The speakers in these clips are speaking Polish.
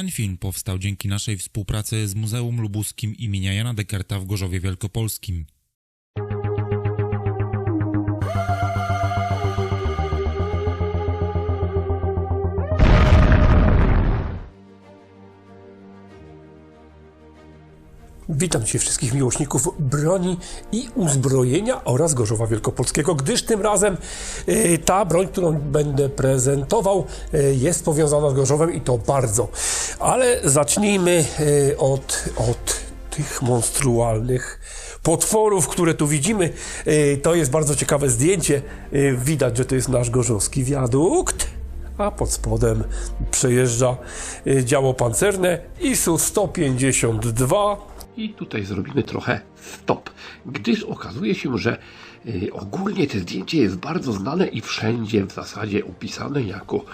Ten film powstał dzięki naszej współpracy z Muzeum Lubuskim imienia Jana Dekerta w Gorzowie Wielkopolskim. Witam Cię wszystkich miłośników broni i uzbrojenia oraz Gorzowa Wielkopolskiego, gdyż tym razem y, ta broń, którą będę prezentował, y, jest powiązana z Gorzowem i to bardzo. Ale zacznijmy y, od, od tych monstrualnych potworów, które tu widzimy. To jest bardzo ciekawe zdjęcie. Widać, że to jest nasz gorzowski wiadukt a pod spodem przejeżdża działo pancerne ISU 152 I tutaj zrobimy trochę stop, gdyż okazuje się, że y, ogólnie to zdjęcie jest bardzo znane i wszędzie w zasadzie opisane jako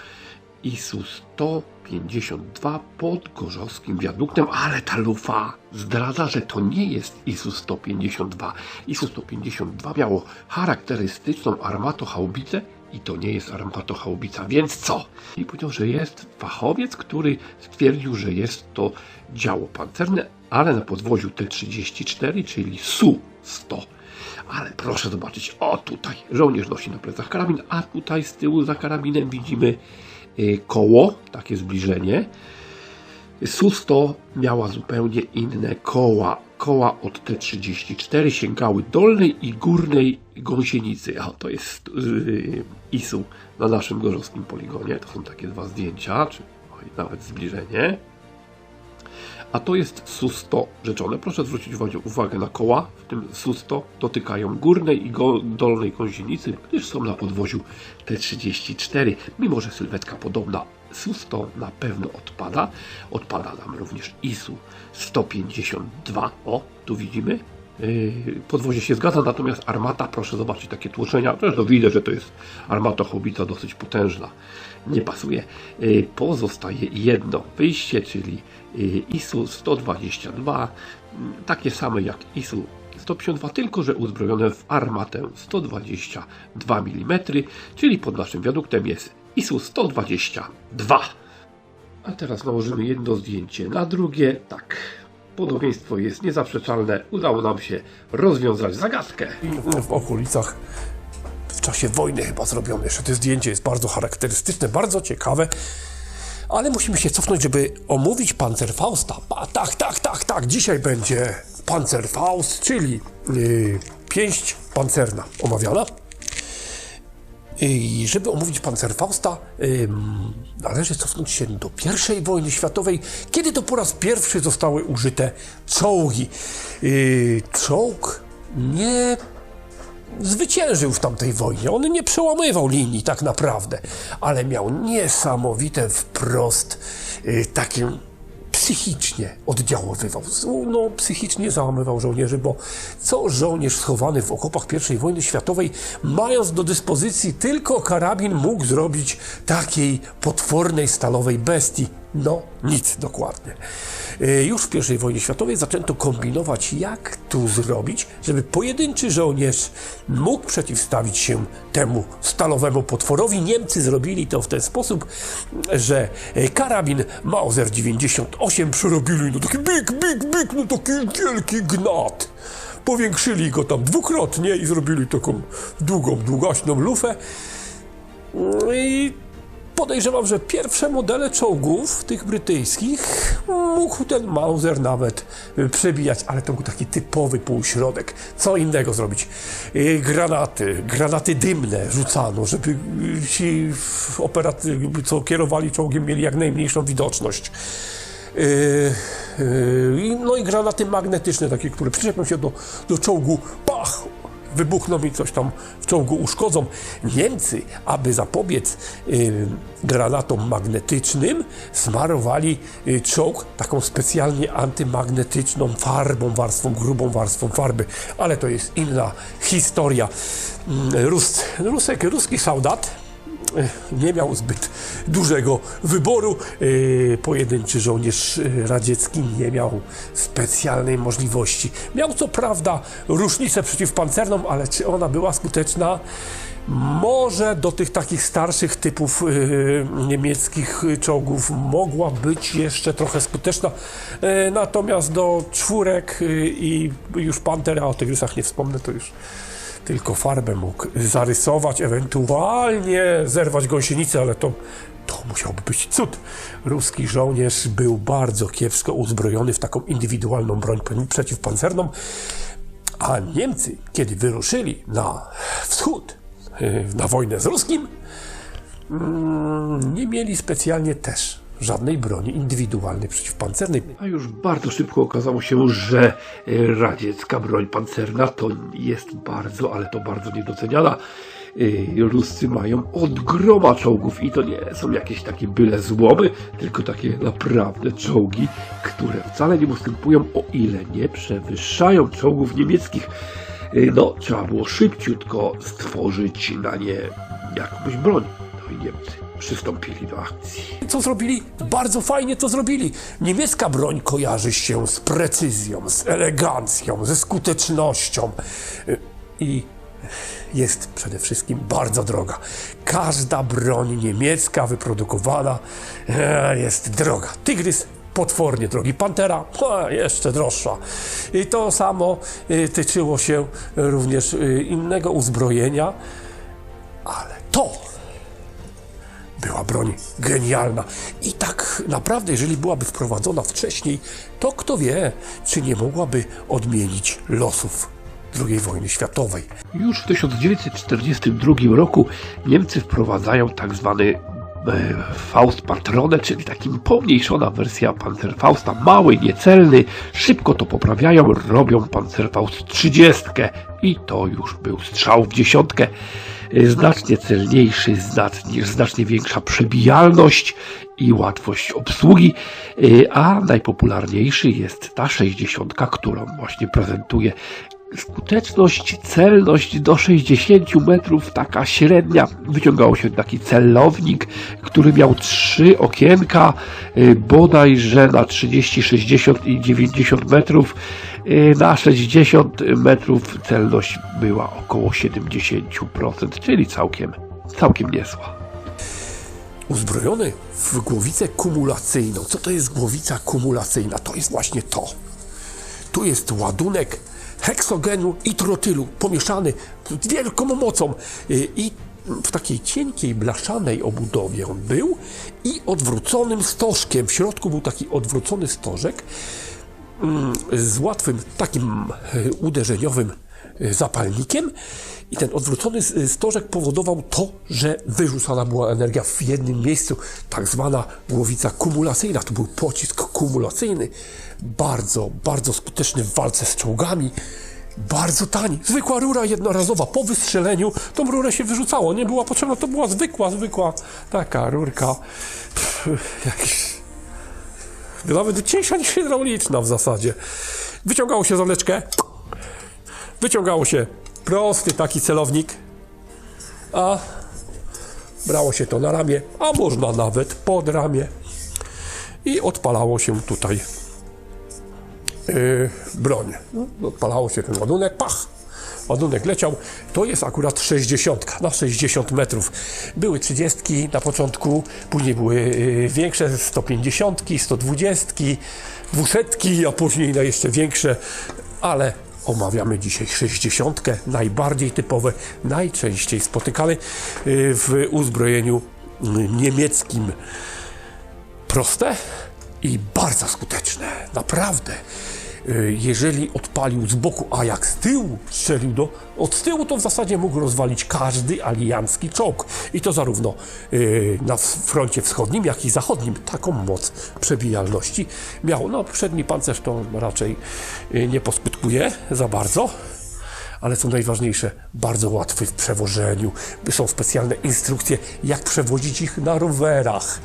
ISU 152 pod gorzowskim wiaduktem, ale ta lufa zdradza, że to nie jest ISU 152. ISU 152 miało charakterystyczną armatochaubicę i to nie jest armatochaubica, więc co? I powiedział, że jest fachowiec, który stwierdził, że jest to działo pancerne, ale na podwoziu T-34, czyli Su-100. Ale proszę zobaczyć, o tutaj żołnierz nosi na plecach karabin, a tutaj z tyłu za karabinem widzimy y, koło, takie zbliżenie. Su-100 miała zupełnie inne koła. Koła od T-34 sięgały dolnej i górnej gąsienicy. A to jest yy, ISU na naszym gorzowskim poligonie. To są takie dwa zdjęcia, czy nawet zbliżenie. A to jest SU-100 rzeczone. Proszę zwrócić uwagę, na koła. W tym SU-100 dotykają górnej i dolnej gąsienicy, gdyż są na podwoziu T-34. Mimo, że sylwetka podobna, SU-100 na pewno odpada. Odpada nam również ISU 152. O, tu widzimy. Yy, Podwozie się zgadza, natomiast armata, proszę zobaczyć takie tłoczenia. Zresztą widzę, że to jest armata hobica dosyć potężna. Nie pasuje. Yy, Pozostaje jedno wyjście, czyli yy, ISU 122, mm, takie same jak ISU 152, tylko że uzbrojone w armatę 122 mm, czyli pod naszym wiaduktem jest ISU 122. A teraz nałożymy jedno zdjęcie na drugie. Tak. Podobieństwo jest niezaprzeczalne. Udało nam się rozwiązać zagadkę. w okolicach w czasie wojny chyba zrobione. Jeszcze to zdjęcie jest bardzo charakterystyczne, bardzo ciekawe. Ale musimy się cofnąć, żeby omówić Panzerfausta. A, tak, tak, tak, tak. Dzisiaj będzie Panzerfaust, czyli yy, pięść pancerna omawiana. I żeby omówić Panzerfausta, należy cofnąć się do I wojny światowej, kiedy to po raz pierwszy zostały użyte czołgi. Yy, czołg nie zwyciężył w tamtej wojnie. On nie przełamywał linii tak naprawdę, ale miał niesamowite wprost yy, takie psychicznie oddziaływał. No, psychicznie załamywał żołnierzy, bo co żołnierz schowany w okopach I wojny światowej, mając do dyspozycji tylko karabin, mógł zrobić takiej potwornej stalowej bestii? No, nic dokładnie. Y, Już w I wojnie światowej zaczęto kombinować, jak tu zrobić, żeby pojedynczy żołnierz mógł przeciwstawić się temu stalowemu potworowi. Niemcy zrobili to w ten sposób, że y, karabin Mauser 98 przerobili no taki big, big, big, no taki wielki gnat. Powiększyli go tam dwukrotnie i zrobili taką długą, długaśną lufę. No I podejrzewam, że pierwsze modele czołgów, tych brytyjskich, mógł ten Mauser nawet y, przebijać, ale to był taki typowy półśrodek. Co innego zrobić? Y, Granaty, granaty dymne rzucano, żeby y, ci operaty, co kierowali czołgiem, mieli jak najmniejszą widoczność. No i granaty magnetyczne, takie, które przyczepią się do, do czołgu, wybuchną i coś tam w czołgu uszkodzą. Niemcy, aby zapobiec yy, granatom magnetycznym, smarowali yy, czołg taką specjalnie antymagnetyczną farbą, warstwą, grubą warstwą farby, ale to jest inna historia. Yy, Rus, Rusek, ruski soldat nie miał zbyt dużego wyboru. Yy, Pojedynczy żołnierz yy, radziecki nie miał specjalnej możliwości. Miał co prawda różnicę przeciwpancerną, ale czy ona była skuteczna? Może do tych takich starszych typów y, niemieckich czołgów mogła być jeszcze trochę skuteczna, natomiast do czwórek i już Pantera, o tygrysach nie wspomnę, to już tylko farbę mógł zarysować, ewentualnie zerwać gąsienicę, ale to, to musiałby być cud. Ruski żołnierz był bardzo kiepsko uzbrojony w taką indywidualną broń przeciwpancerną, a Niemcy, kiedy wyruszyli na wschód, y, na wojnę z Ruskim, mm, nie mieli specjalnie też żadnej broni indywidualnej przeciwpancernej. A już bardzo szybko okazało się, że e, radziecka broń pancerna to jest bardzo, ale to bardzo niedoceniana. E, Ruscy mają od groma czołgów i to nie są jakieś takie byle złomy, tylko takie naprawdę czołgi, które wcale nie ustępują, o ile nie przewyższają czołgów niemieckich. E, No, trzeba było szybciutko stworzyć na nie jakąś broń. No i Niemcy przystąpili do akcji. Co zrobili? Bardzo fajnie to zrobili. Niemiecka broń kojarzy się z precyzją, z elegancją, ze skutecznością y, i jest przede wszystkim bardzo droga. Każda broń niemiecka wyprodukowana e, jest droga. Tygrys potwornie drogi. Pantera ha, jeszcze droższa. I to samo y, tyczyło się również innego uzbrojenia, ale to była broń genialna. I tak naprawdę, jeżeli byłaby wprowadzona wcześniej, to kto wie, czy nie mogłaby odmienić losów II wojny światowej. Już w 1942 roku Niemcy wprowadzają tak zwany e, Faust Patrone, czyli taki pomniejszona wersja Panzerfausta, mały, niecelny, szybko to poprawiają, robią Panzerfaust 30 i to już był strzał w dziesiątkę. E, Znacznie celniejszy, znacznie, znacznie większa przebijalność i łatwość obsługi, e, a najpopularniejszy jest ta 60, którą właśnie prezentuję skuteczność, celność do 60 metrów, taka średnia. Wyciągało się taki celownik, który miał trzy okienka, y, bodajże na 30, 60 i 90 metrów. Y, Na 60 metrów celność była około 70%, czyli całkiem, całkiem niezła. Uzbrojony w głowicę kumulacyjną. Co to jest głowica kumulacyjna? To jest właśnie to. Tu jest ładunek heksogenu i trotylu pomieszany z wielką mocą Y, i w takiej cienkiej, blaszanej obudowie on był i odwróconym stożkiem. W środku był taki odwrócony stożek z łatwym takim e, uderzeniowym e, zapalnikiem i ten odwrócony stożek powodował to, że wyrzucana była energia w jednym miejscu, tak zwana głowica kumulacyjna. To był pocisk kumulacyjny, bardzo, bardzo skuteczny w walce z czołgami. Bardzo tani. Zwykła rura jednorazowa. Po wystrzeleniu tą rurę się wyrzucało. Nie była potrzebna, to była zwykła, zwykła taka rurka. Pff, jakiś nawet cieńsza niż hydrauliczna w zasadzie. Wyciągało się zawleczkę, wyciągało się prosty taki celownik, a brało się to na ramię, a można nawet pod ramię i odpalało się tutaj yy, broń. No, Odpalało się ten ładunek, pach! Ładunek leciał. To jest akurat 60 na 60 metrów. Były 30 na początku, później były yy, większe 150, 120, 200, a później na jeszcze większe, ale omawiamy dzisiaj 60, najbardziej typowe, najczęściej spotykane yy, w uzbrojeniu yy, niemieckim proste i bardzo skuteczne. Naprawdę. Y, Jeżeli odpalił z boku, a jak z tyłu strzelił do. Od tyłu to w zasadzie mógł rozwalić każdy aliancki czołg. I to zarówno y, na froncie wschodnim, jak i zachodnim. Taką moc przebijalności miał. No, przedni pancerz to raczej y, nie poskutkuje za bardzo ale co najważniejsze, bardzo łatwy w przewożeniu. Są specjalne instrukcje, jak przewozić ich na rowerach,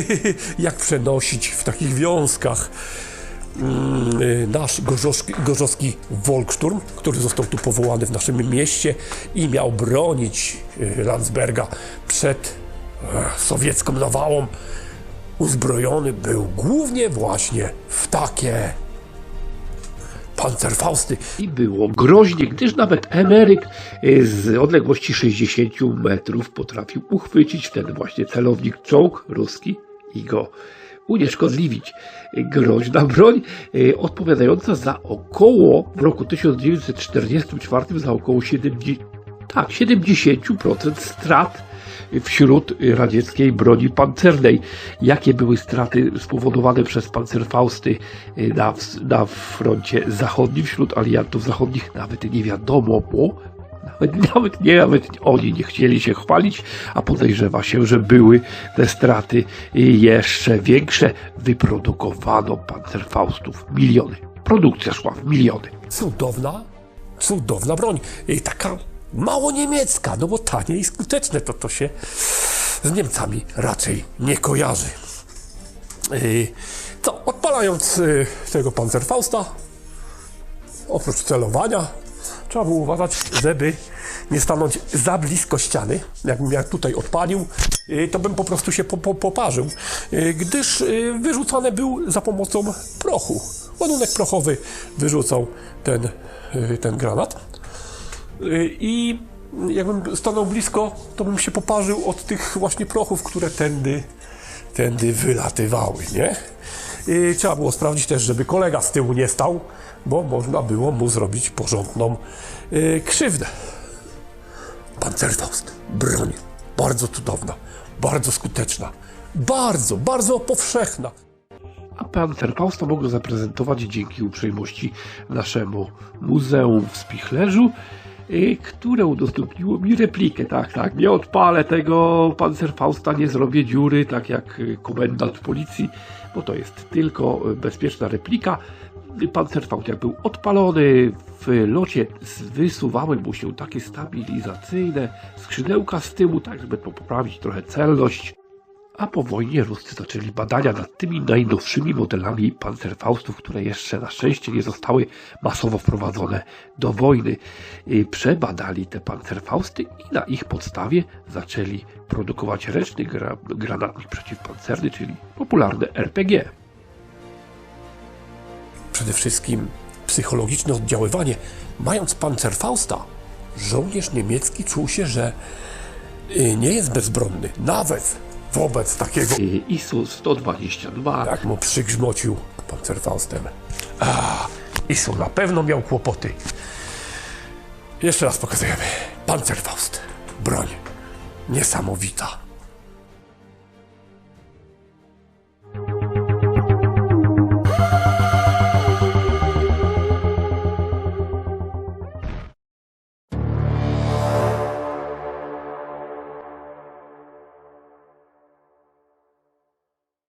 jak przenosić w takich wiązkach. Mm, y, Nasz gorzowski, gorzowski Volkssturm, który został tu powołany w naszym mieście i miał bronić y, Landsberga przed e, sowiecką nawałą, uzbrojony był głównie właśnie w takie Panzerfausty. I było groźnie, gdyż nawet emeryk y, z odległości 60 metrów potrafił uchwycić ten właśnie celownik czołg ruski i go unieszkodliwić. Groźna broń y, odpowiadająca za około w roku 1944 za około 70, tak, 70% strat wśród radzieckiej broni pancernej. Jakie były straty spowodowane przez pancerfausty na, na froncie zachodnim wśród aliantów zachodnich? Nawet nie wiadomo, bo nawet, nie, nawet oni nie chcieli się chwalić, a podejrzewa się, że były te straty jeszcze większe. Wyprodukowano pancerfaustów miliony. Produkcja szła w miliony. Cudowna, cudowna broń. I taka mało niemiecka, no bo tanie i skuteczne to to się z Niemcami raczej nie kojarzy. Yy, Co, odpalając yy, tego Panzerfausta, oprócz celowania, trzeba było uważać, żeby nie stanąć za blisko ściany. Jakbym ja tutaj odpalił, yy, to bym po prostu się po, po, poparzył, yy, gdyż yy, wyrzucany był za pomocą prochu. Ładunek prochowy wyrzucał ten, ten granat. I jakbym stanął blisko, to bym się poparzył od tych właśnie prochów, które tędy, tędy wylatywały, nie? I trzeba było sprawdzić też, żeby kolega z tyłu nie stał, bo można było mu zrobić porządną yy, krzywdę. Panzerfaust, broń, bardzo cudowna, bardzo skuteczna, bardzo, bardzo powszechna. A Panzerfausta mogę zaprezentować dzięki uprzejmości naszemu muzeum w Spichlerzu, y, które udostępniło mi replikę. Tak, tak, nie odpalę tego Panzerfausta, nie zrobię dziury, tak jak komendant policji, bo to jest tylko bezpieczna replika. Panzerfaust jak był odpalony w locie wysuwały mu się takie stabilizacyjne skrzydełka z tyłu, tak żeby poprawić trochę celność. A po wojnie Ruscy zaczęli badania nad tymi najnowszymi modelami pancerfaustów, które jeszcze na szczęście nie zostały masowo wprowadzone do wojny. Przebadali te pancerfausty i na ich podstawie zaczęli produkować ręczny gra granatnik przeciwpancerny, czyli popularne RPG. Przede wszystkim psychologiczne oddziaływanie. Mając Panzerfausta, żołnierz niemiecki czuł się, że y, nie jest bezbronny, nawet wobec takiego, Y, ISU 122 jak mu przygrzmocił Panzerfaustem. A, Isu na pewno miał kłopoty. Jeszcze raz pokazujemy. Panzerfaust. Broń. Niesamowita.